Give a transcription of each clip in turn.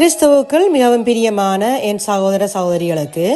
கிறிஸ்துவுக்குள் மிகவும் பிரியமான என் சகோதர சகோதரிகளுக்கு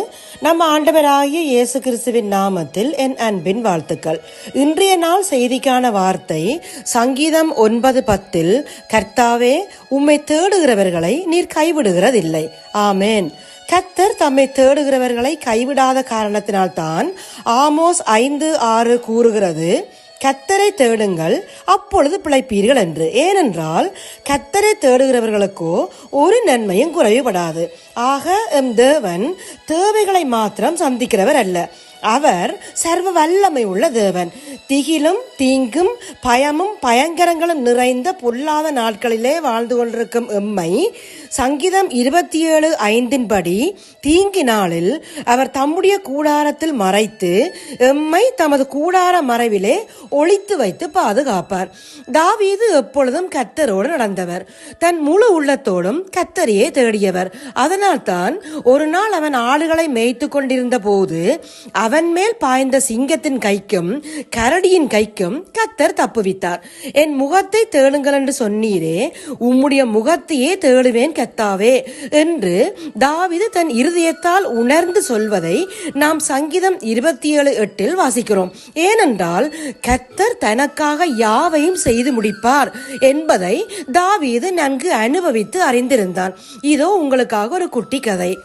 நம்ம ஆண்டவராகிய இயேசு கிறிஸ்துவின் நாமத்தில் என் அன்பின் வாழ்த்துக்கள். இன்றைய நாள் செய்திக்கான வார்த்தை சங்கீதம் ஒன்பது பத்தில் கர்த்தாவே உம்மை தேடுகிறவர்களை நீர் கைவிடுகிறதில்லை. ஆமேன். கத்தர் தம்மை தேடுகிறவர்களை கைவிடாத காரணத்தினால்தான் ஆமோஸ் ஐந்து ஆறு கூறுகிறது கத்தரை தேடுங்கள் அப்பொழுது பிழைப்பீர்கள் என்று. ஏனென்றால் கத்தரை தேடுகிறவர்களுக்கோ ஒரு நன்மையும் குறைவுபடாது. ஆக எம் தேவன் தேவைகளை மாத்திரம் சந்திக்கிறவர் அல்ல. அவர் சர்வ வல்லமை உள்ள தேவன். திகிலும் தீங்கும் பயமும் பயங்கரங்களும் நிறைந்த பொல்லாத நாட்களிலே வாழ்ந்து கொண்டிருக்கும் எம்மை சங்கீதம் இருபத்தி ஏழு ஐந்தின்படி தீங்கி நாளில் அவர் தம்முடைய கூடாரத்தில் மறைத்து எம்மை தமது கூடார மறைவிலே ஒளித்து வைத்து பாதுகாப்பார். தாவீது எப்பொழுதும் கத்தரோடு நடந்தவர். தன் முழு உள்ளத்தோடும் கத்தரையே தேடியவர். அதனால்தான் ஒரு நாள் அவன் ஆடுகளை மேய்த்து கொண்டிருந்த போது அவன் மேல் பாய்ந்த சிங்கத்தின் கைக்கும் கரடியின் கைக்கும் கத்தர் தப்புவித்தார். என் முகத்தை தேடுங்கள் என்று சொன்னீரே உம்முடைய முகத்தையே தேடுவேன் கத்தாவே என்று தாவிது தன் இருதயத்தால் உணர்ந்து சொல்வதை நாம் சங்கீதம் இருபத்தி ஏழு எட்டில் வாசிக்கிறோம். ஏனென்றால் கத்தர் தனக்காக யாவையும் செய்து முடிப்பார் என்பதை தாவீது நன்கு அனுபவித்து அறிந்திருந்தான். இதோ உங்களுக்காக ஒரு குட்டி கதை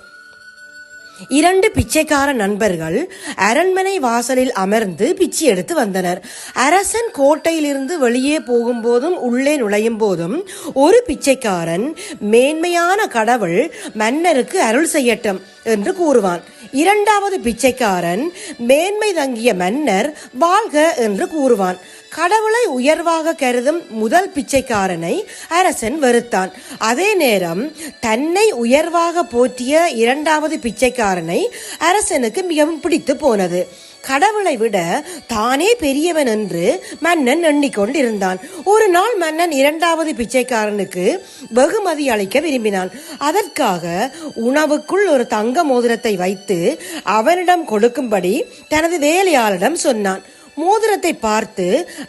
இரண்டு பிச்சைக்கார நண்பர்கள் அரண்மனை வாசலில் அமர்ந்து பிச்சை எடுத்து வந்தனர். அரசன் கோட்டையிலிருந்து வெளியே போகும்போதும் உள்ளே நுழையும் போதும் ஒரு பிச்சைக்காரன் மேன்மையான கடவுள் மன்னருக்கு அருள் செய்யட்டும். என்று கூறுவான். இரண்டாவது பிச்சைக்காரன் மேன்மை தங்கிய மன்னர் வாழ்க என்று கூறுவான். கடவுளை உயர்வாக கருதும் முதல் பிச்சைக்காரனை அரசன் வெறுத்தான். அதே நேரம் தன்னை உயர்வாக போற்றிய இரண்டாவது பிச்சைக்காரனை அரசனுக்கு மிகவும் பிடித்து போனது. கடவுளை விட தானே பெரியவன் என்று மன்னன் எண்ணிக்கொண்டிருந்தான். ஒரு நாள் மன்னன் இரண்டாவது பிச்சைக்காரனுக்கு வெகுமதி அளிக்க விரும்பினான். அதற்காக உணவுக்குள் ஒரு தங்க மோதிரத்தை வைத்து அவனிடம் கொடுக்கும்படி தனது வேலையாளரிடம் சொன்னான். மோதிரத்தை பார்த்து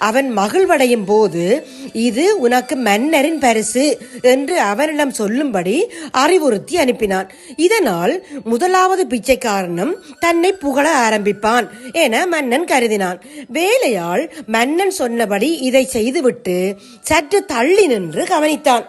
அவன் மகிழ்வடையும் போது இது உனக்கு மன்னரின் பரிசு என்று அவனிடம் சொல்லும்படி அறிவுறுத்தி அனுப்பினான். இதனால் முதலாவது பிச்சைக்காரனும் தன்னை புகழ ஆரம்பிப்பான் என மன்னன் கருதினான். வேலையாள் மன்னன் சொன்னபடி இதை செய்துவிட்டு சற்று தள்ளி நின்று கவனித்தான்.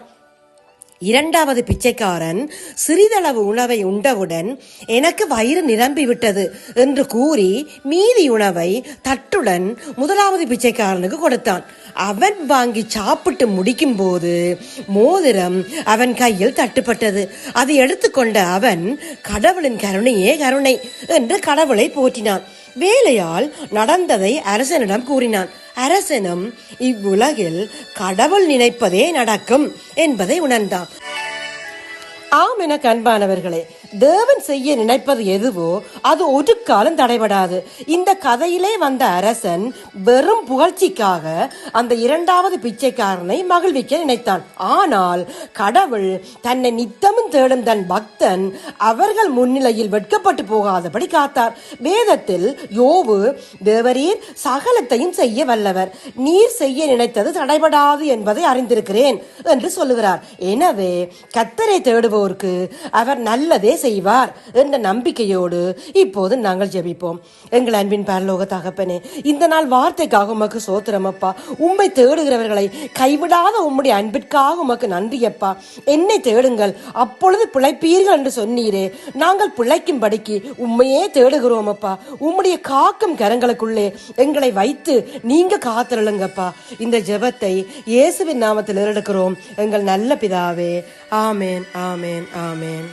இரண்டாவது பிச்சைக்காரன் சிறிதளவு உணவை உண்டவுடன் எனக்கு வயிறு நிரம்பிவிட்டது என்று கூறி மீதி உணவை தட்டுடன் முதலாவது பிச்சைக்காரனுக்கு கொடுத்தான். அவன் வாங்கி சாப்பிட்டு முடிக்கும் போது மோதிரம் அவன் கையில் தட்டுப்பட்டது. அதை எடுத்துக்கொண்ட அவன் கடவுளின் கருணையே கருணை என்று கடவுளை போற்றினான். வேலையால் நடந்ததை அரசனிடம் கூறினான். அரசனும் இவ்வுலகில் கடவுள் நினைப்பதே நடக்கும் என்பதை உணர்ந்தான். ஆம் என கண்பானவர்களே தேவன் செய்ய நினைப்பது எதுவோ அது ஒரு காலம் தடைபடாது. இந்த கதையிலே வந்த அரசன் வெறும் புகழ்ச்சிக்காக அந்த இரண்டாவது பிச்சைக்காரனை மகிழ்விக்க நினைத்தான். ஆனால் கடவுள் தன்னை நித்தமும் தேடும் தன் பக்தன் அவர்கள் முன்னிலையில் வெட்கப்பட்டு போகாதபடி காத்தார். வேதத்தில் யோவு தேவரீர் சகலத்தையும் செய்ய வல்லவர். நீர் செய்ய நினைத்தது தடைபடாது என்பதை அறிந்திருக்கிறேன் என்று சொல்லுகிறார். எனவே கத்தரை தேடுவோருக்கு அவர் நல்லதே செய்வார் என்ற நம்பிக்கையோடு இப்போது நாங்கள் ஜெபிப்போம். எங்கள் அன்பின் பரலோக தகப்பனே இந்த நாள் வார்த்தைக்காக உமக்கு சோத்திரமப்பா உம்மை தேடுகிறவர்களை கைவிடாத உம்முடைய அன்பிற்காக உமக்கு நன்றி அப்பா. என்னை தேடுங்கள் அப்பொழுது பிழைப்பீர்கள் என்று சொன்னீரே. நாங்கள் பிழைக்கும்படிக்கு உண்மையே தேடுகிறோம் அப்பா. உம்முடைய காக்கும் கரங்களுக்குள்ளே எங்களை வைத்து நீங்க காத்திருளுங்கப்பா இந்த ஜெபத்தை இயேசுவின் நாமத்தில் எடுக்கிறோம் எங்கள் நல்ல பிதாவே ஆமேன் ஆமேன் ஆமேன்.